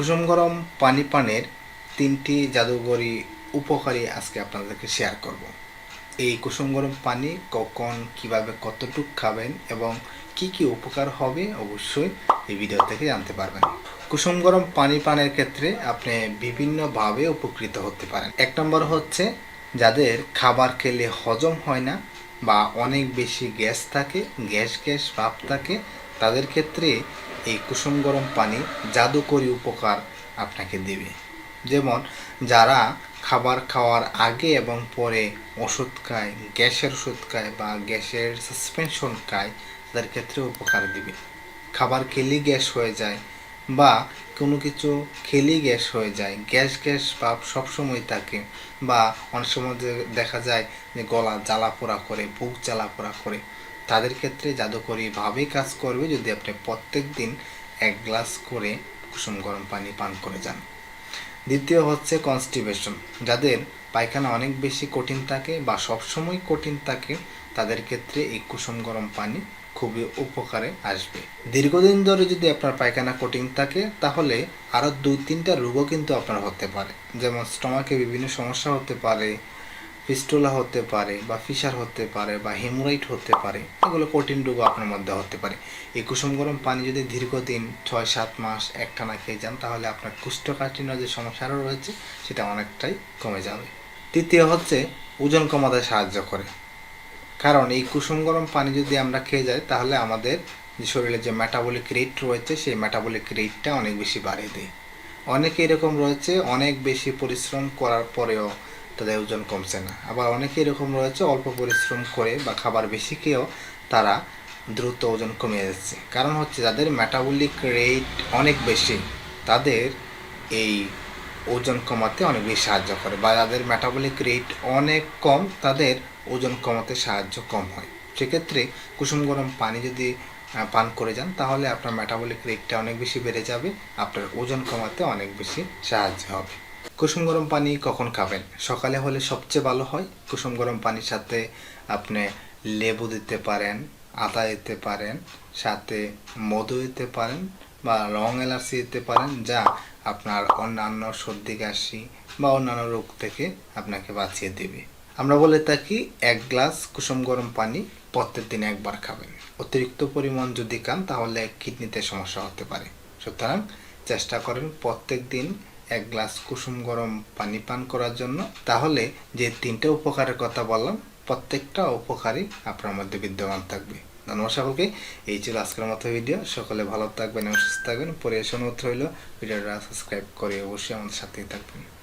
কুসুম গরম পানি পানের তিনটি জাদুঘরি উপকারী আজকে আপনাদেরকে শেয়ার করব। এই কুসুম গরম পানি কখন, কীভাবে, কতটুক খাবেন এবং কি কি উপকার হবে অবশ্যই এই ভিডিও থেকে জানতে পারবেন। কুসুম গরম পানি পানের ক্ষেত্রে আপনি বিভিন্নভাবে উপকৃত হতে পারেন। এক নম্বর হচ্ছে যাদের খাবার খেলে হজম হয় না বা অনেক বেশি গ্যাস থাকে, গ্যাস গ্যাস ভাব থাকে, তাদের ক্ষেত্রে এই কুসুম গরম পানি জাদুকরী উপকার আপনাকে দেবে। যেমন, যারা খাবার খাওয়ার আগে এবং পরে ওষুধ খায়, গ্যাসের ওষুধ খায় বা গ্যাসের সাসপেনশন খায়, তাদের ক্ষেত্রে উপকার দিবে। খাবার খেলেই গ্যাস হয়ে যায় বা কোনো কিছু খেলেই গ্যাস হয়ে যায়। গ্যাস গ্যাস ভাব সবসময় থাকে বা অনেক সময় দেখা যায় যে গলা জ্বালা পোড়া করে, বুক জ্বালা পোড়া করে। তাদের ক্ষেত্রে জাদুকরীভাবেই কাজ করবে যদি আপনি প্রত্যেক দিন এক গ্লাস করে কুসুম গরম পানি পান করে যান। দ্বিতীয় হচ্ছে কনস্টিপেশন যাদের পায়খানা অনেক বেশি কঠিন থাকে বা সবসময় কঠিন থাকে, তাদের ক্ষেত্রে এই কুসুম গরম পানি খুবই উপকারে আসবে। দীর্ঘদিন ধরে যদি আপনার পায়খানা কঠিন থাকে, তাহলে আরও দুই তিনটা রোগও কিন্তু আপনার হতে পারে। যেমন স্টমাকে বিভিন্ন সমস্যা হতে পারে ফিস্টুলা হতে পারে বা ফিশার হতে পারে বা হেমোরাইট হতে পারে, এগুলো কঠিন রোগও আপনার মধ্যে হতে পারে। এই কুসুম গরম পানি যদি দীর্ঘদিন ছয়, সাত মাস একটানা খেয়ে যান, তাহলে আপনার কুষ্ঠকাঠিন্য যে সমস্যাটা রয়েছে, সেটা অনেকটাই কমে যাবে। তৃতীয় হচ্ছে, ওজন কমাতে সাহায্য করে। কারণ এই কুসুম গরম পানি যদি আমরা খেয়ে যাই, তাহলে আমাদের যে শরীরে যে মেটাবলিক রেট রয়েছে, সেই মেটাবলিক রেটটা অনেক বেশি বাড়িয়ে দেয়। অনেকে এরকম রয়েছে, অনেক বেশি পরিশ্রম করার পরেও তাদের ওজন কমছে না। আবার অনেকে এরকম রয়েছে, অল্প পরিশ্রম করে বা খাবার বেশি খেয়েও তারা দ্রুত ওজন কমিয়ে যাচ্ছে কারণ হচ্ছে যাদের মেটাবলিক রেট অনেক বেশি, তাদের এই ওজন কমাতে অনেক বেশি সাহায্য করে বা যাদের মেটাবলিক রেট অনেক কম, তাদের ওজন কমাতে সাহায্য কম হয়। সেক্ষেত্রে কুসুম গরম পানি যদি পান করে যান, তাহলে আপনার মেটাবলিক রেটটা অনেক বেশি বেড়ে যাবে, আপনার ওজন কমাতে অনেক বেশি সাহায্য হবে। কুসুম গরম পানি কখন খাবেন? সকালে হলে সবচেয়ে ভালো হয় কুসুম গরম পানির সাথে আপনি লেবু দিতে পারেন, আদা দিতে পারেন, সাথে মধু দিতে পারেন বা রং এলাচি দিতে পারেন যা আপনার অন্যান্য সর্দি, কাশি বা অন্যান্য রোগ থেকে আপনাকে বাঁচিয়ে দেবে। আমরা বলে থাকি এক গ্লাস কুসুম গরম পানি প্রত্যেক দিন একবার খাবেন। অতিরিক্ত পরিমাণ যদি খান তাহলে কিডনিতে সমস্যা হতে পারে। সুতরাং চেষ্টা করেন প্রত্যেক দিন এক গ্লাস কুসুম গরম পানি পান করার জন্য। তাহলে যে তিনটে উপকারের কথা বললাম, প্রত্যেকটা উপকারই আপনার মধ্যে বিদ্যমান থাকবে। ধন্যবাদ সকলকে। এই ছিল আজকের মতো ভিডিও। সকলে ভালো থাকবেন এবং সুস্থ থাকবেন। পরে এসে অনুরোধ ভিডিওটা সাবস্ক্রাইব করে অবশ্যই আমাদের সাথেই থাকবেন।